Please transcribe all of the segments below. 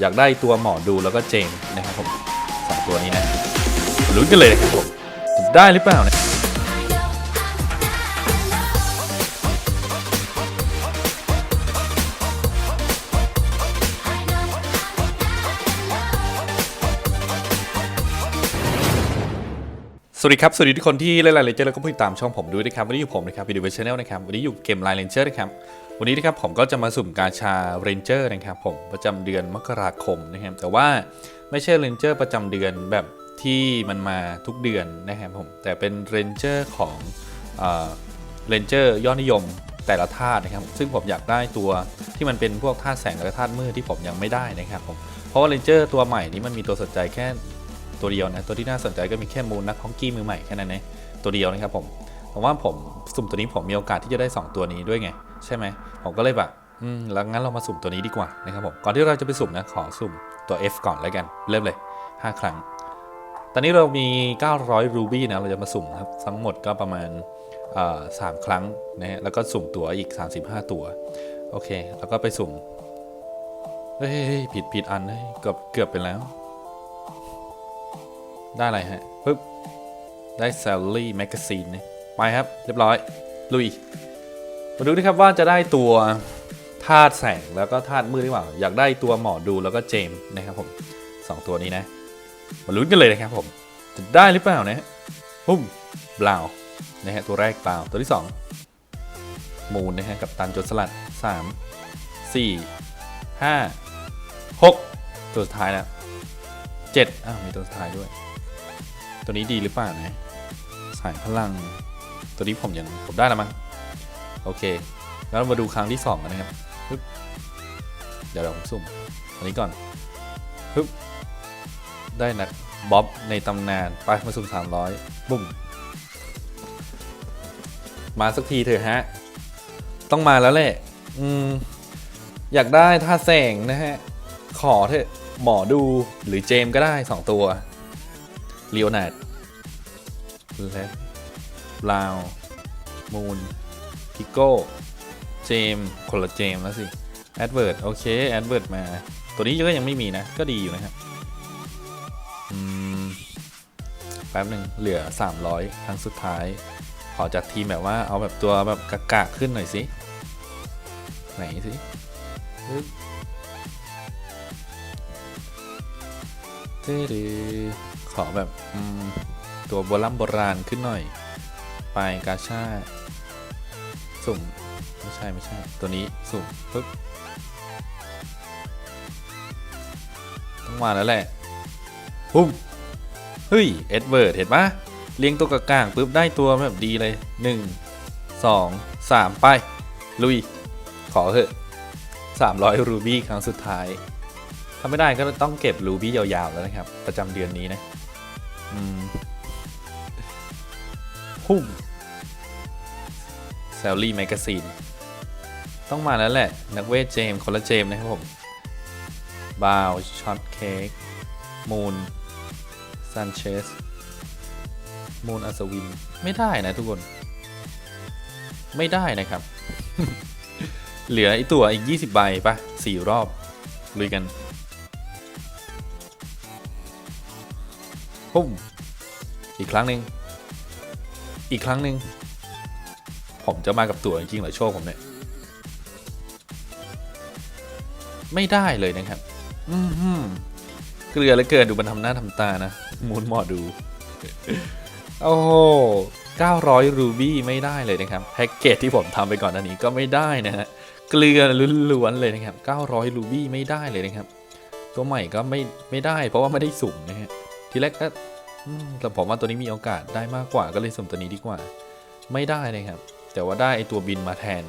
อยากได้ตัวหมอดูแล้วก็เจมนะครับผมสองตัวนี้นะลุ้นกันเลยนะครับผมได้หรือเปล่านี่ยสวัสดีครับ สวัสดีทุกคนที่เล่นไลน์เลนเจอร์แล้วก็ผู้ติดตามช่องผมด้วยนะครับ วันนี้อยู่ผมนะครับวิดีโอชแนลนะครับ วันนี้อยู่เกมไลน์เลนเจอร์นะครับ วันนี้นะครับผมก็จะมาสุ่มกาชาเรนเจอร์นะครับผมประจำเดือนมกราคมนะครับแต่ว่าไม่ใช่เรนเจอร์ประจำเดือนแบบที่มันมาทุกเดือนนะครับผมแต่เป็นเรนเจอร์ของเรนเจอร์ยอดนิยมแต่ละธาตุนะครับซึ่งผมอยากได้ตัวที่มันเป็นพวกธาตุแสงและธาตุมืดที่ผมยังไม่ได้นะครับผมเพราะว่าเรนเจอร์ตัวใหม่นี้มันมีตัวสนใจแค่ตัวเดียวนะตัวที่น่าสนใจก็มีแค่มูนนักฮอกกี้มือใหม่แค่นั้นเองตัวเดียวนะครับผม เพราะว่าผมสุ่มตัวนี้ผมมีโอกาสที่จะได้ 2 ตัวนี้ด้วยไง ใช่ไหมผมก็เลยแบบอืมแล้วงั้นเรามาสุ่มตัวนี้ดีกว่านะครับผมก่อนที่เราจะไปสุ่มนะขอสุ่มตัว F ก่อนแล้วกันเริ่มเลย 5 ครั้ง ตอนนี้เรามี 900 รูบี้นะเราจะมาสุ่มครับทั้งหมดก็ประมาณสามครั้งนะฮะแล้วก็สุ่มตัวอีก 35 ตัว โอเค แล้วก็ไปสุ่มเฮ้ยผิดผิดอันเฮ้ยเกือบเกือบไปแล้ว ได้อะไรฮะปึ๊บได้ Sally Magazine นะ ไปครับ เรียบร้อย ลุย มาดูดิครับว่าจะได้ตัวธาตุแสงแล้วก็ธาตุมืดหรือเปล่า อยากได้ตัวหมอดูแล้วก็เจมส์นะครับผมสองตัวนี้นะ มาลุ้นกันเลยนะครับผม จะได้หรือเปล่านะปุ้มบลานะฮะตัวแรกบลาตัวที่สองมูนนะฮะกับตันโจรสลัดสามสี่ห้าหกตัวสุดท้ายแล้วเจ็ดอ้าวมีตัวสุดท้ายด้วย ตัวนี้ดีหรือเปล่านะ สายพลัง ตัวนี้ผมยังผมได้แล้วมั้งโอเค แล้วมาดูครั้งที่สองกันนะครับปึ๊บเดี๋ยวเราผมสุ่มอันนี้ก่อนปึ๊บได้นักบ๊อบในตำนานไปมาสุ่มสามร้อยบุ้มมาสักทีเถอะฮะ ต้องมาแล้วแหละอืมอยากได้ท่าแสงนะฮะ ขอเถอะหมอดูหรือเจมก็ได้สองตัวเล o โอนาร์ดและ ลาว มูนพิโก้ เจม คนละเจมแล้วสิแอดเวิร์ดโอเคแอดเวิร์ดมา ตัวนี้ก็ยังไม่มีนะ ก็ดีอยู่นะครับอืมแป๊บหนึ่งเหลือ 300 ครั้งสุดท้าย ขอจัดทีมแบบว่าเอาแบบตัวแบบกะกะขึ้นหน่อยสิ ไหนสิตื้อขอแบบตัวโบราณโบราณขึ้นหน่อย ไปกาชาสุ่ม ไม่ใช่ไม่ใช่ ตัวนี้สุ่มปึ๊บต้องมาแล้วแหละปุ๊บเฮ้ย เอ็ดเวิร์ดเห็นปะเลี้ยงตัวกลางปุ๊บได้ตัวแบบดีเลย 1 2 3 ไป ลุย ขอเถอะ 300 รูบี้ครั้งสุดท้าย ถ้าไม่ได้ก็ต้องเก็บรูบี้ยาวๆแล้วนะครับ ประจำเดือนนี้นะ อืมหุ้ม ซลลี่แมกกาซีนต้องมาแล้วแหละ นักเวทเจมส์คนละเจมส์นะครับผมบาวช็อตเค้กมูนซันเชสมูนอัศวิน ไม่ได้นะทุกคน ไม่ได้นะครับ เหลือไอตัวอีก 20 ใบปะสี่รอบ ลุยกันปุ้มอีกครั้งหนึ่งอีกครั้งหนึ่ง ผมจะมากับตัวจริงๆเหรอโชคผมเนี่ย ไม่ได้เลยนะครับ อืมเกลือเลือเกินดูมันทำหน้าทำตานะ มูนหมอดู โอ้โห900 รูบี้ไม่ได้เลยนะครับ แพ็กเกจที่ผมทำไปก่อนหน้านี้ก็ไม่ได้นะฮะ เกลือล้วนๆเลยนะครับ 900 รูบี้ไม่ได้เลยนะครับ ตัวใหม่ก็ไม่ไม่ได้ เพราะว่าไม่ได้สุ่มนะฮะ ทีแรกก็แต่ผมว่าตัวนี้มีโอกาสได้มากกว่าก็เลยสุ่มตัวนี้ดีกว่า ไม่ได้นะครับ แต่ว่าได้ไอตัวบินมาแทน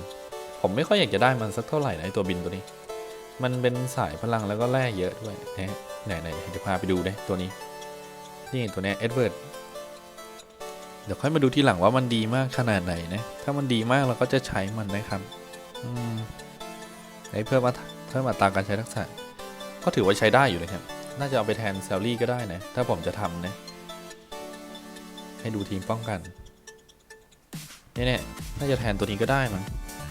ผมไม่ค่อยอยากจะได้มันสักเท่าไหร่นะไอตัวบินตัวนี้ มันเป็นสายพลังแล้วก็แร่เยอะด้วยนะฮะไหนไหนๆเดี๋ยวพาไปดูนะตัวนี้ นี่ตัวเนี้ยเอ็ดเวิร์ดเดี๋ยวค่อยมาดูทีหลังว่ามันดีมากขนาดไหนนะ ถ้ามันดีมากเราก็จะใช้มันนะครับ อืมไอเพิ่มมาเพิ่มอัตราการใช้ทักษะ ก็ถือว่าใช้ได้อยู่นะครับ น่าจะเอาไปแทนแซลลี่ก็ได้นะ ถ้าผมจะทำนะ ให้ดูทีมป้องกัน นี่เนี่ยน่าจะแทนตัวนี้ก็ได้มั้ง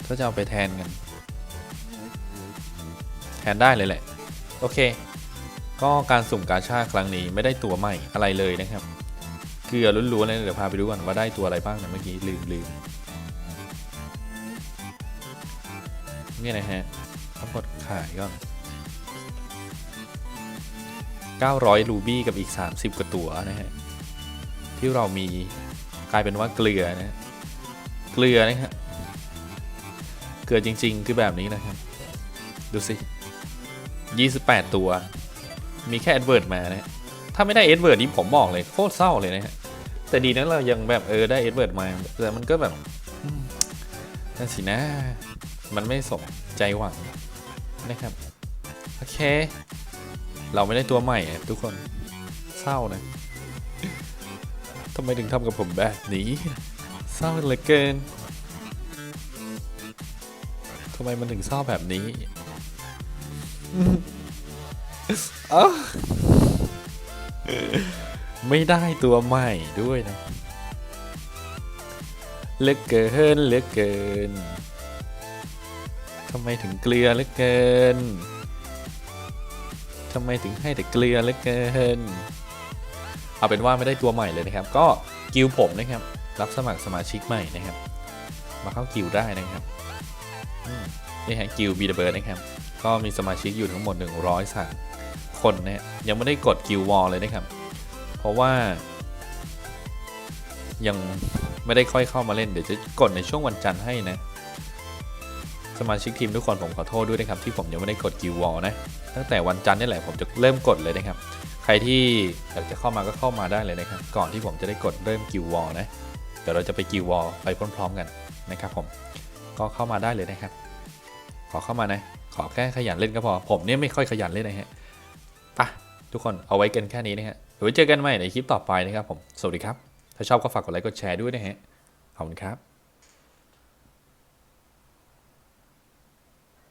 ถ้าจะเอาไปแทนกัน แทนได้เลยแหละ โอเค ก็การสุ่มกาชาครั้งนี้ไม่ได้ตัวใหม่อะไรเลยนะครับ เกลือล้วนๆเลยเดี๋ยวพาไปดูก่อนว่าได้ตัวอะไรบ้างนะเมื่อกี้ลืมลืมเนี่ยนะฮะทั้งหมดขายก่อน900รูบี้กับอีก 30 กว่าตัวนะฮะ ที่เรามีกลายเป็นว่าเกลือนะ เกลือนะฮะเกลือจริง ๆ คือแบบนี้นะครับ ดูสิ 28 ตัว มีแค่ a อ v เวิร์ดมานะถ้าไม่ได้ a อ v เวิร์ดนี่ผมบอกเลยโคตรเศร้าเลยนะฮะแต่ดีนั้นเรายังแบบเออได้ a อ v เวิร์ดมาแต่มันก็แบบนั่นสินะ มันไม่สมใจหวังนะครับ โอเค เราไม่ได้ตัวใหม่อะทุกคนเศร้านะทำไมถึงทำกับผมแบบนี้ เศร้าเหลือเกินทำไมมันถึงเศร้าแบบนี้เอ้าไม่ได้ตัวใหม่ด้วยนะเหลือเกินเหลือเกินทำไมถึงเกลือเหลือเกินทำไมถึงให้แต่เกลือเหลือเกิน เอาเป็นว่าไม่ได้ตัวใหม่เลยนะครับ ก็กิลผมนะครับ รับสมัครสมาชิกใหม่นะครับ มาเข้ากิลได้นะครับนี่ฮะกิลบีเดเบิร์ดนะครับ ก็มีสมาชิกอยู่ทั้งหมด 100สัคนนะยังไม่ได้กดกิลวอลเลยนะครับ เพราะว่า ยังไม่ได้ค่อยเข้ามาเล่นเดี๋ยวจะกดในช่วงวันจันทร์ให้นะ สมาชิกทีมทุกคนผมขอโทษด้วยนะครับ ที่ผมยังไม่ได้กดกิลวอลนะตั้งแต่วันจันทร์นี่แหละผมจะเริ่มกดเลยนะครับ ใครที่อยากจะเข้ามาก็เข้ามาได้เลยนะครับ ก่อนที่ผมจะได้กดเริ่มกิลวอลนะ เดี๋ยวเราจะไปกิววอลไปพร้อมๆกันนะครับผม ก็เข้ามาได้เลยนะครับ ขอเข้ามานะ ขอแค่ขยันเล่นก็พอ ผมเนี่ยไม่ค่อยขยันเล่นนะฮะไปะทุกคนเอาไว้กันแค่นี้นะฮะเดี๋ยวเจอกันใหม่ในคลิปต่อไปนะครับผม สวัสดีครับ ถ้าชอบก็ฝากกดไลค์กดแชร์ด้วยนะฮะ ขอบคุณครับ